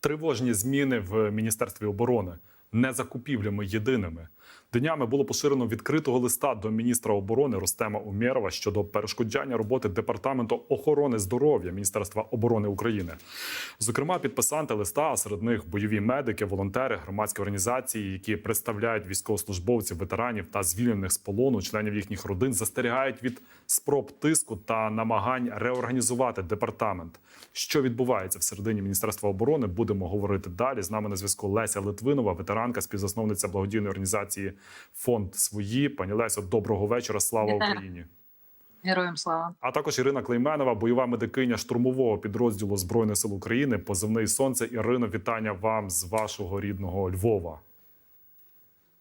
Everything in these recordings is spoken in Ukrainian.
Тривожні зміни в міністерстві оборони не закупівлями єдиними. Днями було поширено відкритого листа до міністра оборони Ростема Умєрова щодо перешкоджання роботи департаменту охорони здоров'я Міністерства оборони України. Зокрема, підписанти листа, а серед них бойові медики, волонтери, громадські організації, які представляють військовослужбовців, ветеранів та звільнених з полону, членів їхніх родин, застерігають від спроб тиску та намагань реорганізувати департамент. Що відбувається всередині Міністерства оборони, будемо говорити далі. З нами на зв'язку Леся Литвинова, ветеранка, співзасновниця благодійної організації Фонд свої. Пані Лесо, доброго вечора. Слава Україні! Героям слава. А також Ірина Клейменова, бойова медикиня штурмового підрозділу Збройних сил України, позивний сонце. Ірино, вітання вам з вашого рідного Львова.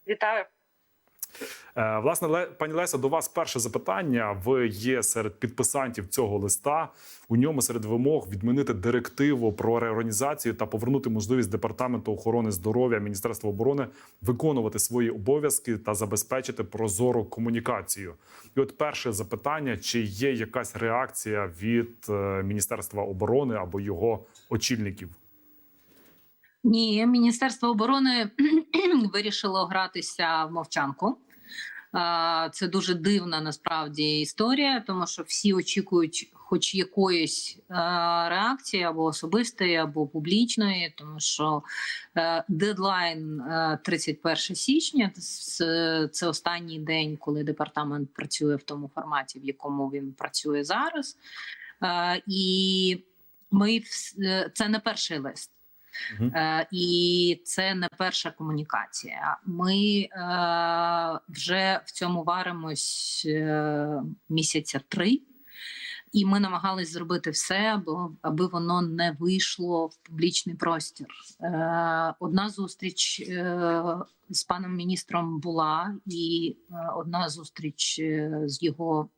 Вітаю. Е, Власне, пані Леся, до вас перше запитання. Ви є серед підписантів цього листа. У ньому серед вимог відмінити директиву про реорганізацію та повернути можливість департаменту охорони здоров'я Міністерства оборони виконувати свої обов'язки та забезпечити прозору комунікацію. І от перше запитання: чи є якась реакція від е, Міністерства оборони або його очільників? Ні, Міністерство оборони вирішило гратися в мовчанку. Це дуже дивна насправді історія, тому що всі очікують, хоч якоїсь е, реакції або особистої, або публічної, тому що е, дедлайн е, 31 січня це- останній день, коли департамент працює в тому форматі, в якому він працює зараз. Е, І ми е, це не перший лист. Е, і це не перша комунікація. Ми е, вже в цьому варимось е, місяця три, і ми намагались зробити все, аби, воно не вийшло в публічний простір. Е, одна зустріч е, з паном міністром була, і е, одна зустріч з його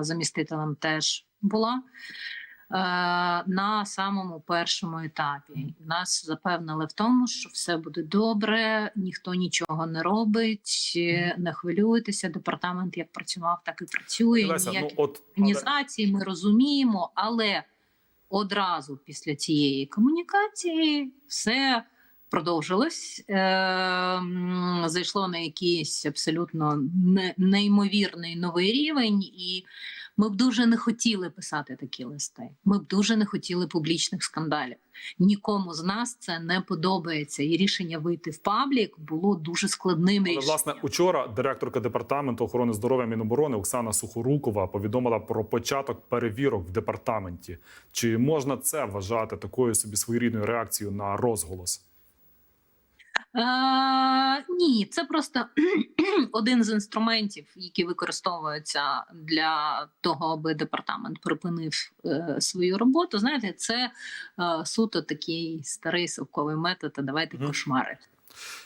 замістителем теж була. Е, на самому першому етапі нас запевнили в тому, що все буде добре, ніхто нічого не робить, е, не хвилюйтеся. Департамент як працював, так і працює. Леся, ну Ніякі от але- ми розуміємо, але одразу після цієї комунікації все продовжилось, е, зайшло на якийсь абсолютно не, неймовірний новий рівень, і ми б дуже не хотіли писати такі листи. Ми б дуже не хотіли публічних скандалів. Нікому з нас це не подобається, і рішення вийти в паблік було дуже складним рішенням. власне, учора директорка департаменту охорони здоров'я Міноборони Оксана Сухорукова повідомила про початок перевірок в департаменті. Чи можна це вважати такою собі своєрідною реакцією на розголос? Е, ні, це просто один з інструментів, які використовуються для того, аби департамент припинив е, свою роботу. Знаєте, це е, суто такий старий совковий метод. а Давайте Мгм. кошмарити.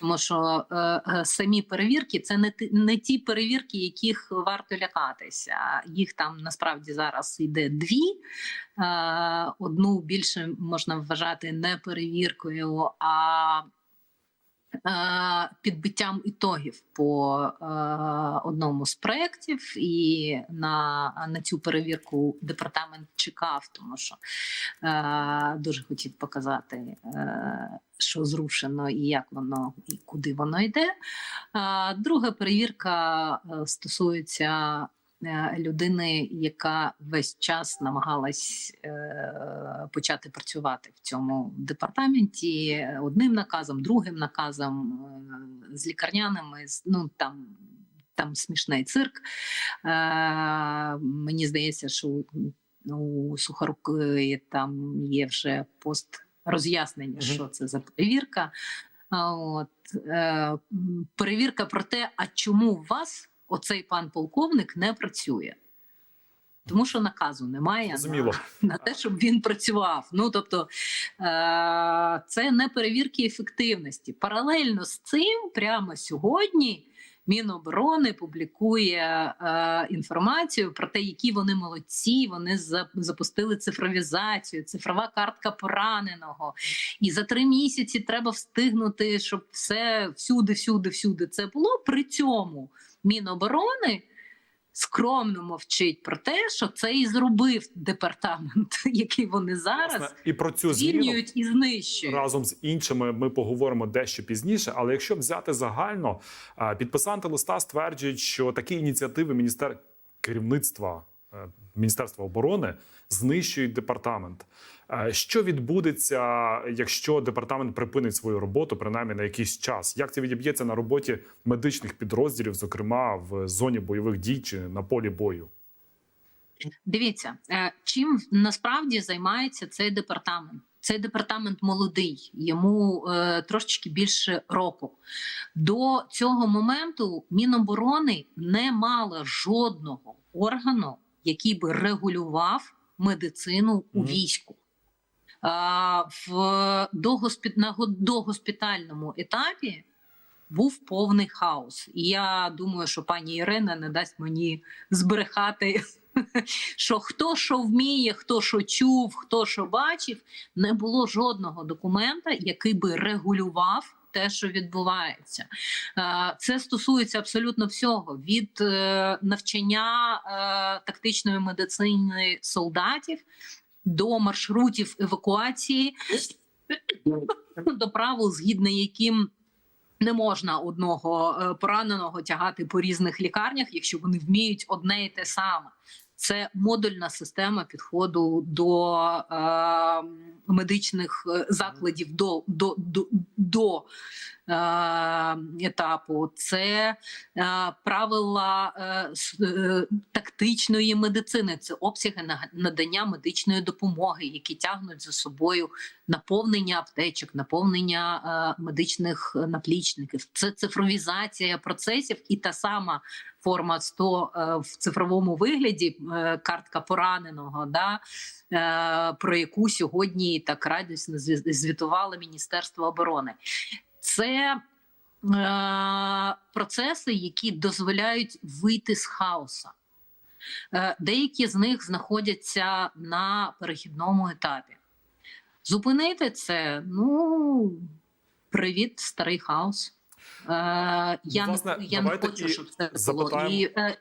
Тому що е, самі перевірки це не ті, не ті перевірки, яких варто лякатися. Їх там насправді зараз йде дві. Е, одну більше можна вважати не перевіркою, а підбиттям ітогів по е, одному з проєктів, і на, на цю перевірку департамент чекав, тому що е, дуже хотів показати, е, що зрушено і як воно і куди воно йде. Е, друга перевірка е, стосується. Е, Людини, яка весь час намагалась е, почати працювати в цьому департаменті одним наказом, другим наказом, е, з лікарняними, з- ну там. Там смішний цирк. Е, мені здається, що у- у Сухоруки там є вже пост роз'яснення, що це за перевірка. От, е, перевірка про те, а чому вас оцей пан полковник не працює? Тому що наказу немає на, на те, щоб він працював. Ну тобто е- це не перевірки ефективності. Паралельно з цим, прямо сьогодні. Міноборони публікує е, інформацію про те, які вони молодці. Вони за, запустили цифровізацію, цифрова картка пораненого. І за три місяці треба встигнути, щоб все всюди, всюди, всюди це було. При цьому Міноборони скромно мовчить про те, що це і зробив департамент, який вони зараз Власне, і про цю зміну звільнюють і знищують. разом з іншими ми поговоримо дещо пізніше. Але якщо взяти загально, а, підписанти листа стверджують, що такі ініціативи міністер керівництва е, Міністерства оборони знищують департамент. Е, Що відбудеться, якщо департамент припинить свою роботу, принаймні на якийсь час? Як це відіб'ється на роботі медичних підрозділів, зокрема в зоні бойових дій чи на полі бою? Дивіться, е, чим насправді займається цей департамент. Цей департамент молодий, йому е, трошечки більше року. До цього моменту Міноборони не мало жодного органу, який би регулював медицину у війську. В догоспітальному етапі був повний хаос. І я думаю, що пані Ірина не дасть мені збрехати, що хто що вміє, хто що чув, хто що бачив, не було жодного документа, який би регулював. Те, що відбувається, це стосується абсолютно всього: від е, навчання е, тактичної медицини солдатів до маршрутів евакуації, до правил, згідно яким не можна одного е, пораненого тягати по різних лікарнях, якщо вони вміють одне і те саме. Це модульна система підходу до е, медичних е, закладів до, до, до, до етапу. Це е, правила е, е, тактичної медицини, це обсяги на- надання медичної допомоги, які тягнуть за собою наповнення аптечок, наповнення е, медичних наплічників. Це цифровізація процесів і та сама форма 100 е, в цифровому вигляді, е, картка пораненого, да, е, про яку сьогодні так радісно зві- звітувало Міністерство оборони. Це е, процеси, які дозволяють вийти з хаоса. Е, Деякі з них знаходяться на перехідному етапі. Зупинити це, ну привіт, старий хаос. Е, я власне, не, я не хочу, щоб це було. І, е,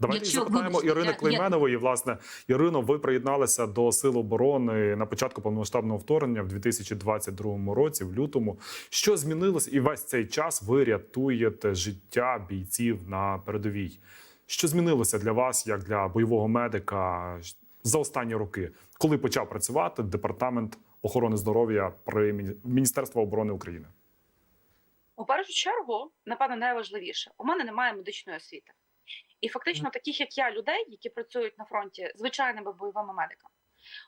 Давайте Якщо, запитаємо вибачте, Ірини я- я- Клейменової. Власне, Ірино, ви приєдналися до Сил оборони на початку повномасштабного вторгнення в 2022 році, в лютому. Що змінилось, і весь цей час ви рятуєте життя бійців на передовій. Що змінилося для вас, як для бойового медика, за останні роки, коли почав працювати департамент охорони здоров'я при Міні- Міністерства оборони України? У першу чергу, напевно, найважливіше, у мене немає медичної освіти. І фактично, таких як я, людей, які працюють на фронті звичайними бойовими медиками,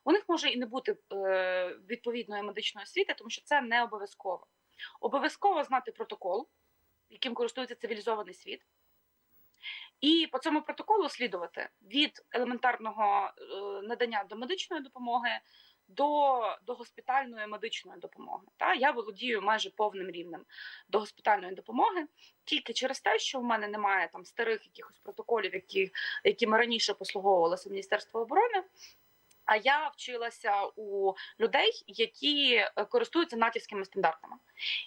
у них може і не бути е, відповідної медичної освіти, тому що це не обов'язково. Обов'язково знати протокол, яким користується цивілізований світ. І по цьому протоколу слідувати від елементарного е, надання до медичної допомоги до, до госпітальної медичної допомоги. Та я володію майже повним рівнем до госпітальної допомоги тільки через те, що в мене немає там старих якихось протоколів, які, якими раніше послуговувалося Міністерство оборони. А я вчилася у людей, які е, користуються натівськими стандартами.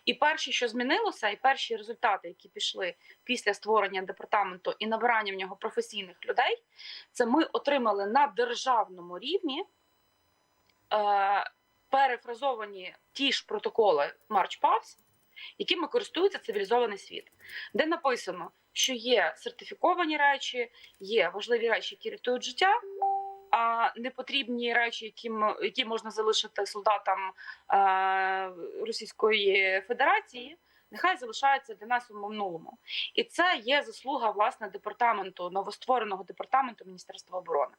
І перше, що змінилося, і перші результати, які пішли після створення департаменту і набирання в нього професійних людей, це ми отримали на державному рівні перефразовані ті ж протоколи Марч Павс, якими користується цивілізований світ, де написано, що є сертифіковані речі, є важливі речі, які рятують життя. А непотрібні речі, які, які можна залишити солдатам е, Російської Федерації, нехай залишаються для нас у минулому. І це є заслуга власне департаменту, новоствореного департаменту Міністерства оборони.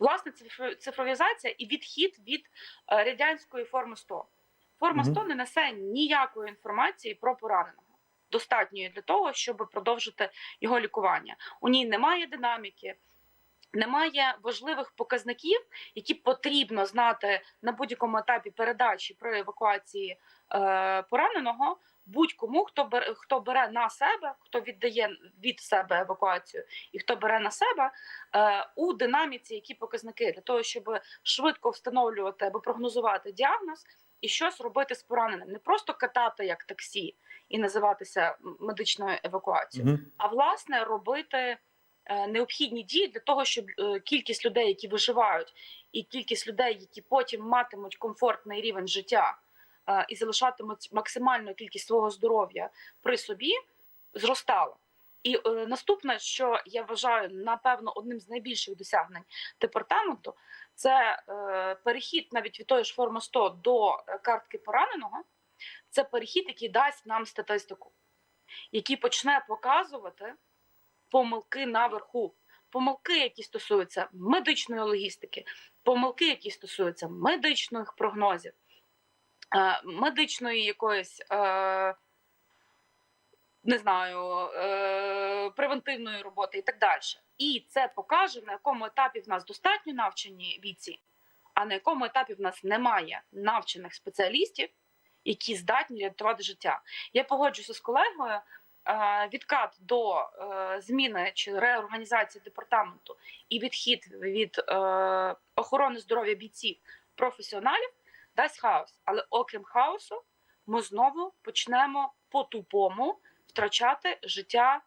Власне, цифро- цифровізація і відхід від е, радянської форми 100. Форма Мгм. 100 не несе ніякої інформації про пораненого. Достатньої для того, щоб продовжити його лікування. У ній немає динаміки, немає важливих показників, які потрібно знати на будь-якому етапі передачі при евакуації е, пораненого. Будь-кому, хто бере, хто бере на себе, хто віддає від себе евакуацію, і хто бере на себе е, у динаміці, які показники для того, щоб швидко встановлювати або прогнозувати діагноз і щось робити з пораненим, не просто катати як таксі і називатися медичною евакуацією, Мгм. а власне робити е, необхідні дії для того, щоб е, кількість людей, які виживають, і кількість людей, які потім матимуть комфортний рівень життя і залишатимуть максимальну кількість свого здоров'я при собі, зростала. І е, наступне, що я вважаю, напевно, одним з найбільших досягнень департаменту, це е, перехід навіть від тої ж форми 100 до е, картки пораненого. Це перехід, який дасть нам статистику, який почне показувати помилки наверху, помилки, які стосуються медичної логістики, помилки, які стосуються медичних прогнозів, е, медичної якоїсь. Е, не знаю, е, превентивної роботи і так далі. І це покаже, на якому етапі в нас достатньо навчені бійці, а на якому етапі в нас немає навчених спеціалістів, які здатні рятувати життя. Я погоджуюся з колегою. е, Відкат до е, зміни чи реорганізації департаменту і відхід від е, охорони здоров'я бійців професіоналів дасть хаос. Але окрім хаосу, ми знову почнемо по-тупому втрачати життя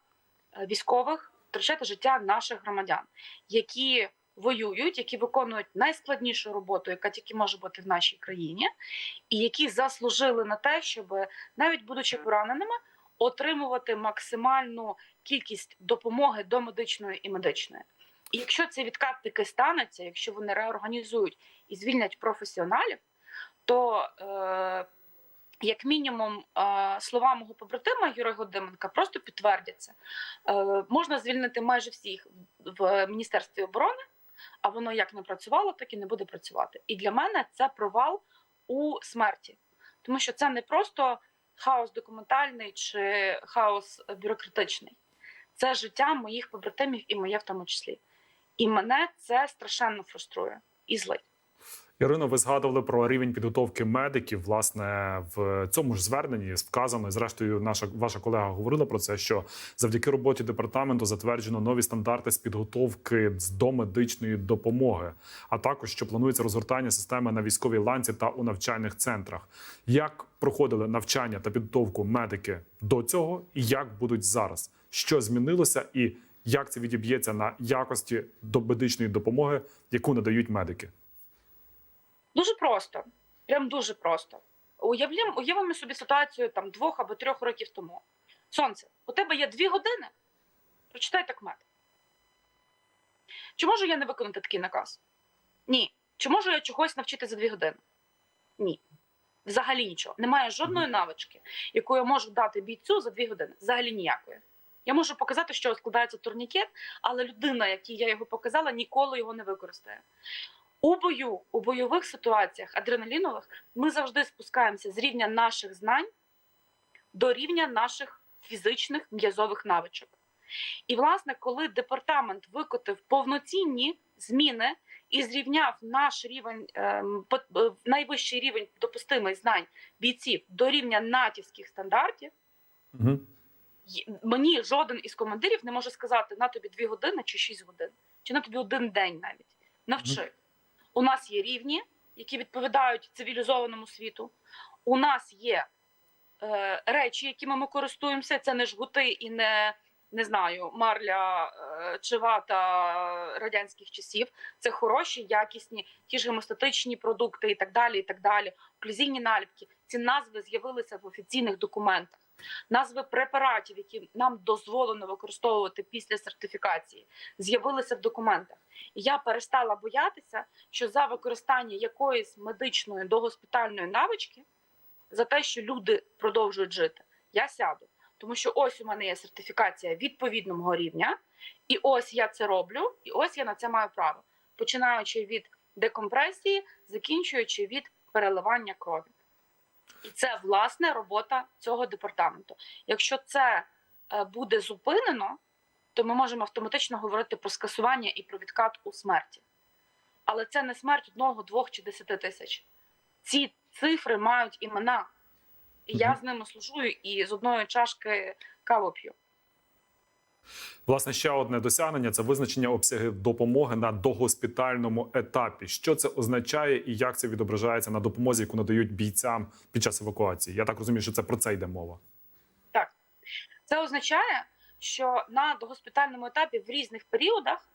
е, військових, втрачати життя наших громадян, які воюють, які виконують найскладнішу роботу, яка тільки може бути в нашій країні, і які заслужили на те, щоб навіть будучи пораненими, отримувати максимальну кількість допомоги до медичної і медичної. І якщо цей відкат таки станеться, якщо вони реорганізують і звільнять професіоналів, то е, як мінімум, е, слова мого побратима Юрія Годименка просто підтвердяться. Е, Можна звільнити майже всіх в Міністерстві оборони, а воно як не працювало, так і не буде працювати. І для мене це провал у смерті, тому що це не просто хаос документальний чи хаос бюрократичний. Це життя моїх побратимів і моє в тому числі. І мене це страшенно фруструє і злить. Ірино, ви згадували про рівень підготовки медиків. Власне, в цьому ж зверненні вказано, і зрештою, наша ваша колега говорила про це, що завдяки роботі департаменту затверджено нові стандарти з підготовки з домедичної допомоги, а також що планується розгортання системи на військовій ланці та у навчальних центрах. Як проходили навчання та підготовку медики до цього, і як будуть зараз? Що змінилося, і як це відіб'ється на якості домедичної допомоги, яку надають медики? Дуже просто, прям дуже просто. Уявлім, уявимо собі ситуацію там двох або трьох років тому. Сонце, у тебе є дві години. Прочитай так мед. Чи можу я не виконати такий наказ? Ні. Чи можу я чогось навчити за дві години? Ні. Взагалі нічого. Немає жодної навички, яку я можу дати бійцю за дві години. Взагалі ніякої. Я можу показати, що складається турнікет, але людина, якій я його показала, ніколи його не використає. У бою, у бойових ситуаціях адреналінових, ми завжди спускаємося з рівня наших знань до рівня наших фізичних м'язових навичок. І, власне, коли департамент викотив повноцінні зміни і зрівняв наш рівень, ем, е, найвищий рівень допустимих знань бійців до рівня натівських стандартів, Угу. мені жоден із командирів не може сказати на тобі дві години чи шість годин, чи на тобі один день навіть. Навчи. У нас є рівні, які відповідають цивілізованому світу. У нас є е, речі, якими ми користуємося. Це не жгути і не, не знаю, марля е, чи вата радянських часів. Це хороші, якісні, ті ж гемостатичні продукти і так далі. і так далі. Оклюзійні наліпки. Ці назви з'явилися в офіційних документах. Назви препаратів, які нам дозволено використовувати після сертифікації, з'явилися в документах. І я перестала боятися, що за використання якоїсь медичної догоспітальної навички, за те, що люди продовжують жити, я сяду. Тому що ось у мене є сертифікація відповідного рівня, і ось я це роблю, і ось я на це маю право, починаючи від декомпресії, закінчуючи від переливання крові. І це власне робота цього департаменту. Якщо це е, буде зупинено, то ми можемо автоматично говорити про скасування і про відкат у смерті. Але це не смерть одного, двох чи десяти тисяч. Ці цифри мають імена. І я з ними служу і з одної чашки каву п'ю. Власне, ще одне досягнення це визначення обсягів допомоги на догоспітальному етапі. Що це означає і як це відображається на допомозі, яку надають бійцям під час евакуації? Я так розумію, що це про це йде мова. Так Це означає, що на догоспітальному етапі в різних періодах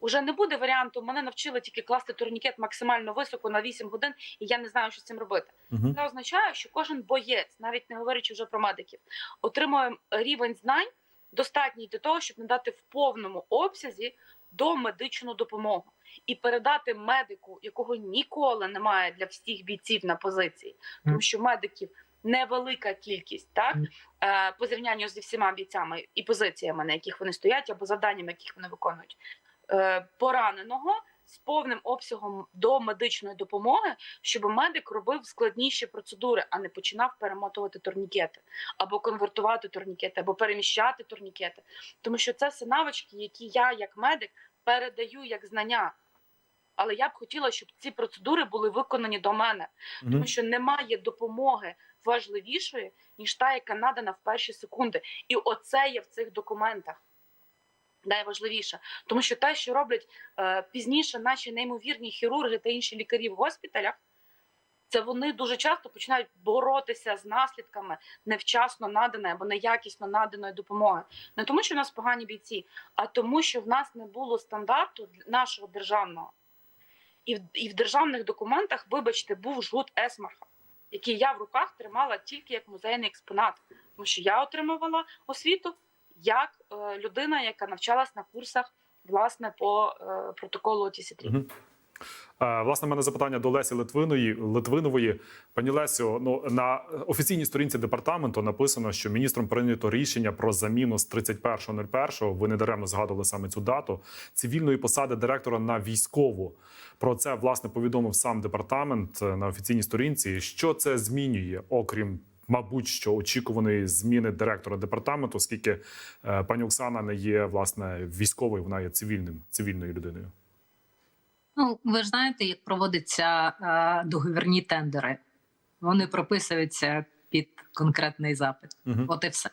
уже не буде варіанту. Мене навчили тільки класти турнікет максимально високо на 8 годин, і я не знаю, що з цим робити. Угу. Це означає, що кожен боєць, навіть не говорячи вже про медиків, отримує рівень знань достатній для того, щоб надати в повному обсязі домедичну допомогу і передати медику, якого ніколи немає для всіх бійців на позиції, тому що медиків невелика кількість, так? Е, по зрівнянню зі всіма бійцями і позиціями, на яких вони стоять, або завданнями, яких вони виконують, е, пораненого з повним обсягом до медичної допомоги, щоб медик робив складніші процедури, а не починав перемотувати турнікети, або конвертувати турнікети, або переміщати турнікети. Тому що це все навички, які я, як медик, передаю як знання. Але я б хотіла, щоб ці процедури були виконані до мене, тому що немає допомоги важливішої, ніж та, яка надана в перші секунди. І оце є в цих документах. Найважливіше, тому що те, що роблять е, пізніше наші неймовірні хірурги та інші лікарі в госпіталях, це вони дуже часто починають боротися з наслідками невчасно наданої або неякісно наданої допомоги. Не тому, що в нас погані бійці, а тому, що в нас не було стандарту нашого державного. І в, і в державних документах, вибачте, був жгут Есмарха, який я в руках тримала тільки як музейний експонат, тому що я отримувала освіту як е, людина, яка навчалась на курсах власне по е, протоколу ОТІСІ-3. Е, Власне, в мене запитання до Лесі Литвиної Литвинової. Пані Лесю, ну на офіційній сторінці департаменту написано, що міністром прийнято рішення про заміну з 31.01, Ви не даремно згадували саме цю дату цивільної посади директора на військову. Про це власне повідомив сам департамент е, на офіційній сторінці. Що це змінює, окрім мабуть, що очікуваної зміни директора департаменту, оскільки е, пані Оксана не є власне військовою, вона є цивільним цивільною людиною. Ну, ви ж знаєте, як проводяться е, договірні тендери. Вони прописуються під конкретний запит. Угу. От і все.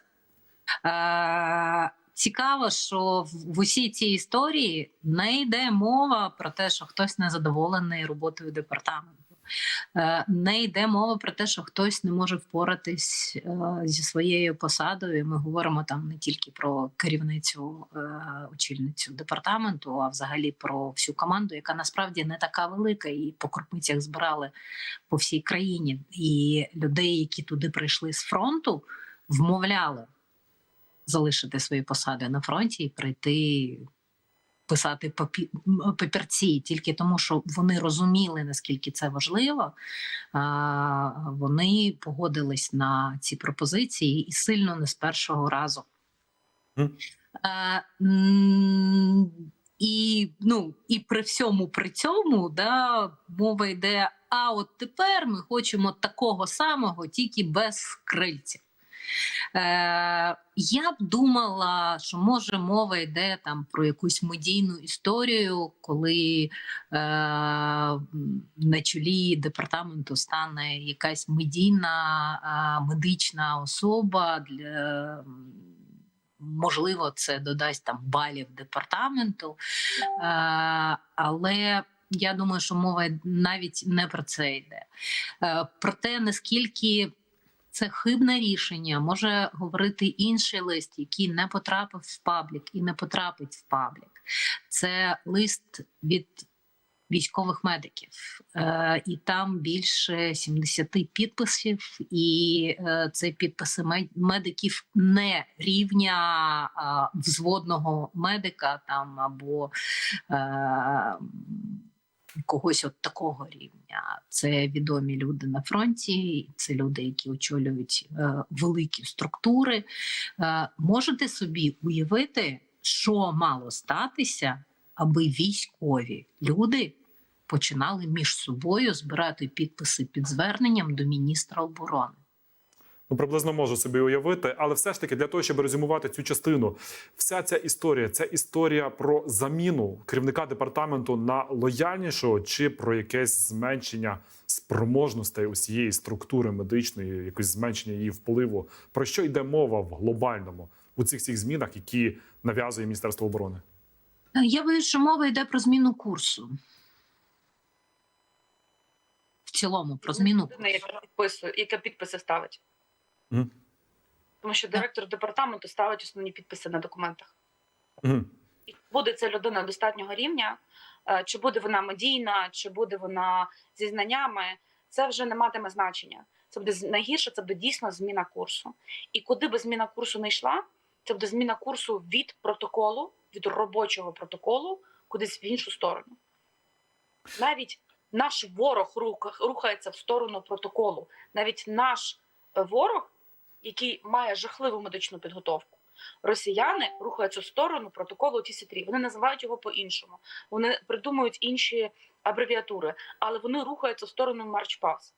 Е, цікаво, що в, усій цій історії не йде мова про те, що хтось незадоволений роботою департаменту. Е, не йде мова про те, що хтось не може впоратись е, зі своєю посадою. Ми говоримо там не тільки про керівницю е, очільницю департаменту, а взагалі про всю команду, яка насправді не така велика, і по крупицях збирали по всій країні. І людей, які туди прийшли з фронту, вмовляли залишити свої посади на фронті і прийти писати папі... папірці тільки тому, що вони розуміли, наскільки це важливо. Вони погодились на ці пропозиції і сильно не з першого разу. І, ну, і при всьому при цьому да, мова йде: а от тепер ми хочемо такого самого, тільки без крильця. Е, я б думала, що може мова йде там про якусь медійну історію, коли е, на чолі департаменту стане якась медійна е, медична особа для. Можливо, це додасть там балів департаменту, е, але я думаю, що мова навіть не про це йде. Е, про те, наскільки це хибне рішення, може говорити інший лист, який не потрапив в паблік і не потрапить в паблік. Це лист від військових медиків, е, і там більше 70 підписів, і е, це підписи мед- медиків не рівня а, взводного медика там або. Е, когось от такого рівня. Це відомі люди на фронті, це люди, які очолюють е, великі структури. Е, можете собі уявити, що мало статися, аби військові люди починали між собою збирати підписи під зверненням до міністра оборони. Ну, приблизно можу собі уявити, але все ж таки для того, щоб резюмувати цю частину, вся ця історія це історія про заміну керівника департаменту на лояльнішого чи про якесь зменшення спроможностей усієї структури медичної, якось зменшення її впливу. Про що йде мова в глобальному у цих всіх змінах, які нав'язує Міністерство оборони? Я боюсь, що мова йде про зміну курсу. В цілому, про зміну Людина, яка підписує, яка підписи ставить. Мгм. тому що директор департаменту ставить основні підписи на документах. І буде ця людина достатнього рівня, е, чи буде вона медійна, чи буде вона зі знаннями, це вже не матиме значення. Це буде найгірше, це буде дійсно зміна курсу. І куди би зміна курсу не йшла, це буде зміна курсу від протоколу, від робочого протоколу, кудись в іншу сторону. Навіть наш ворог рухається в сторону протоколу. Навіть наш е, ворог, який має жахливу медичну підготовку, росіяни рухаються в сторону протоколу ТІСі-3. Вони називають його по-іншому. Вони придумують інші абревіатури, але вони рухаються в сторону Марчпас.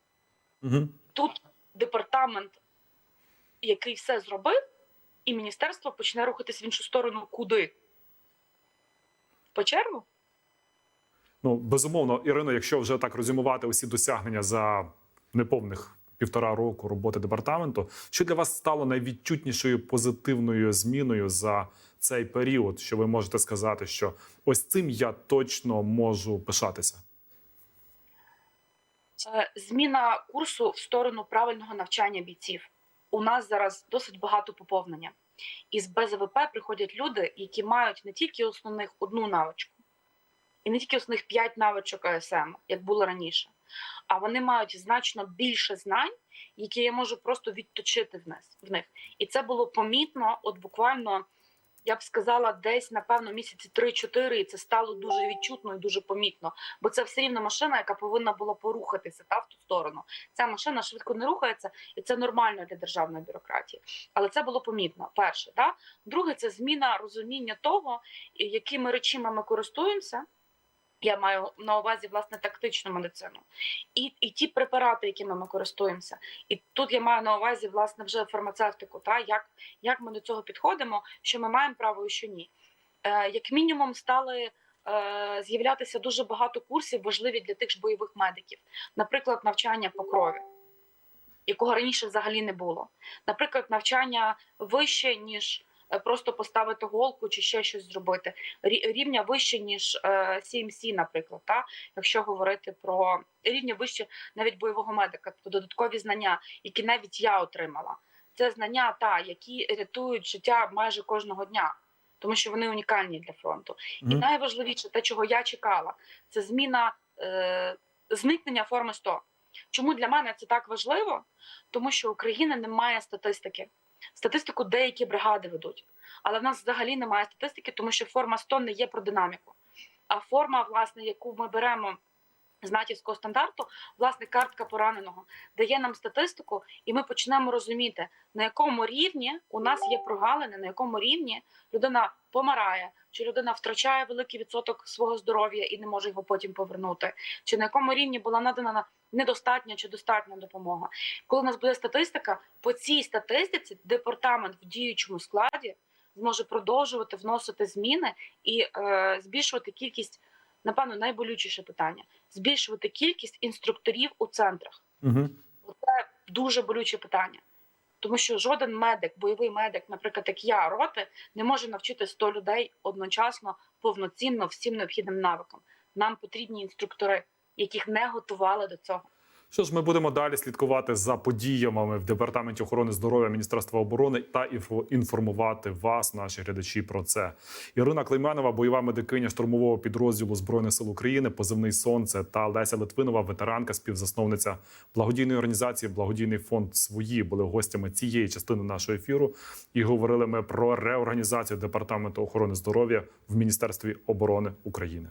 Мгм. Тут департамент, який все зробив, і міністерство почне рухатись в іншу сторону. Куди? В печеру? Ну, безумовно, Ірино, якщо вже так резюмувати усі досягнення за неповних півтора року роботи департаменту, що для вас стало найвідчутнішою позитивною зміною за цей період, що ви можете сказати, що ось цим я точно можу пишатися? Е, Зміна курсу в сторону правильного навчання бійців. У нас зараз досить багато поповнення. Із БЗВП приходять люди, які мають не тільки основних одну навичку, і не тільки основних п'ять навичок АСМ, як було раніше, а вони мають значно більше знань, які я можу просто відточити в них. І це було помітно, от буквально, я б сказала, десь, напевно, місяці 3-4, і це стало дуже відчутно і дуже помітно бо це все рівно машина, яка повинна була порухатися та в ту сторону. Ця машина швидко не рухається, і це нормально для державної бюрократії. Але це було помітно. Перше, да? друге, це зміна розуміння того, якими речами ми користуємося. Я маю на увазі власне тактичну медицину, і, і ті препарати, якими ми користуємося. І тут я маю на увазі власне вже фармацевтику, та як, як ми до цього підходимо, що ми маємо право і що ні. Е, як мінімум, стали е, з'являтися дуже багато курсів, важливі для тих ж бойових медиків. Наприклад, навчання по крові, якого раніше взагалі не було. Наприклад, навчання вище, ніж просто поставити голку чи ще щось зробити. Рівня вище, ніж е, CMC, наприклад, та? якщо говорити про рівня вище навіть бойового медика, тобто додаткові знання, які навіть я отримала. Це знання, та, які рятують життя майже кожного дня. Тому що вони унікальні для фронту. І найважливіше, те, чого я чекала, це зміна е, зникнення форми 100. Чому для мене це так важливо? Тому що Україна не має статистики. Статистику деякі бригади ведуть, але в нас взагалі немає статистики, тому що форма 100 не є про динаміку. А форма, власне, яку ми беремо з натівського стандарту, власне, картка пораненого, дає нам статистику, і ми почнемо розуміти, на якому рівні у нас є прогалини, на якому рівні людина помирає, чи людина втрачає великий відсоток свого здоров'я і не може його потім повернути, чи на якому рівні була надана недостатня чи достатня допомога. Коли у нас буде статистика, по цій статистиці департамент в діючому складі зможе продовжувати вносити зміни і е, збільшувати кількість, напевно, найболючіше питання збільшувати кількість інструкторів у центрах. Мгм. Це дуже болюче питання. Тому що жоден медик, бойовий медик, наприклад, як я, роти, не може навчити 100 людей одночасно повноцінно всім необхідним навикам. Нам потрібні інструктори, яких не готували до цього. Що ж, ми будемо далі слідкувати за подіями в департаменті охорони здоров'я Міністерства оборони та інфо- інформувати вас, наші глядачі, про це. Ірина Клейменова, бойова медикиня штурмового підрозділу збройних сил України, позивний сонце та Леся Литвинова, ветеранка, співзасновниця благодійної організації Благодійний фонд свої були гостями цієї частини нашого ефіру. І говорили ми про реорганізацію департаменту охорони здоров'я в Міністерстві оборони України.